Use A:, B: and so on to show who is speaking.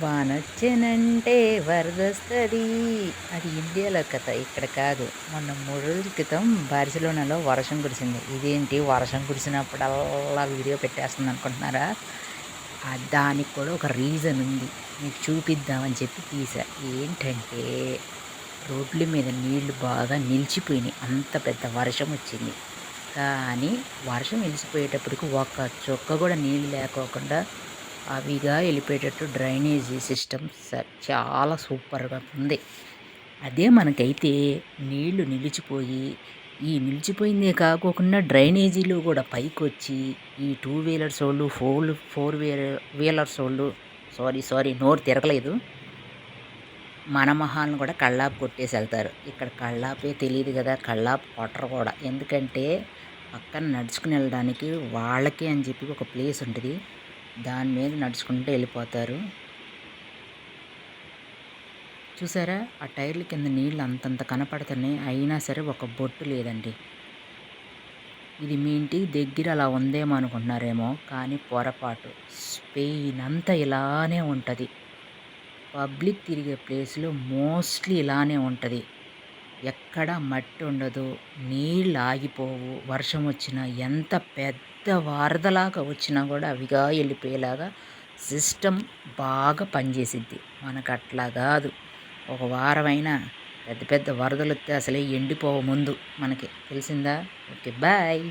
A: వానొచ్చెనంటే వరదొస్తుంది. అది ఇండియాలో కథ. ఇక్కడ కాదు. మొన్న మూడు రోజుల క్రితం బార్సిలోనాలో వర్షం కురిసింది. ఇదేంటి? వర్షం కురిసినప్పుడల్లా వీడియో పెట్టేస్తుంది అనుకుంటున్నారా? దానికి కూడా ఒక రీజన్ ఉంది. మీకు చూపిద్దామని చెప్పి తీసా. ఏంటంటే రోడ్ల మీద నీళ్ళు బాగా నిలిచిపోయినాయి. అంత పెద్ద వర్షం వచ్చింది. కానీ వర్షం నిలిచిపోయేటప్పటికి ఒక్క చుక్క కూడా నీళ్ళు లేకోకుండా అవిగా వెళ్ళిపోయేటట్టు డ్రైనేజీ సిస్టమ్ చాలా సూపర్గా ఉంది. అదే మనకైతే నీళ్ళు నిలిచిపోయి ఈ నిలిచిపోయిందే కాకోకుండా డ్రైనేజీలు కూడా పైకి వచ్చి ఈ టూ వీలర్స్ వాళ్ళు ఫోర్ ఫోర్ వీలర్ వీలర్స్ వాళ్ళు సారీ సారీ నోరు తిరగలేదు. మన మొహాలను కూడా కళ్ళాపు కొట్టేసి వెళ్తారు. ఇక్కడ కళ్ళాపే తెలియదు కదా కళ్ళాపు కొట్టరు కూడా. ఎందుకంటే పక్కన నడుచుకుని వెళ్ళడానికి వాళ్ళకి అని చెప్పి ఒక ప్లేస్ ఉంటుంది. దాని మీద నడుచుకుంటూ వెళ్ళిపోతారు. చూసారా? ఆ టైర్ల కింద నీళ్ళు అంతంత కనపడుతున్నాయి. అయినా సరే ఒక బొట్టు లేదండి. ఇది మీ ఇంటికి దగ్గర అలా ఉందేమో అనుకుంటున్నారేమో కానీ పొరపాటు. స్పెయిన్ అంతా ఇలానే ఉంటుంది. పబ్లిక్ తిరిగే ప్లేస్లో మోస్ట్లీ ఇలానే ఉంటుంది. ఎక్కడ మట్టి ఉండదు నీళ్ళు ఆగిపోవు. వర్షం వచ్చినా ఎంత పెద్ద వరదలాగా వచ్చినా కూడా అవిగా వెళ్ళిపోయేలాగా సిస్టమ్ బాగా పనిచేసిద్ది. మనకు అట్లా కాదు. ఒక వారమైనా పెద్ద పెద్ద వరదలు వస్తే అసలే ఎండిపోవ ముందు. మనకి తెలిసిందా? Okay bye.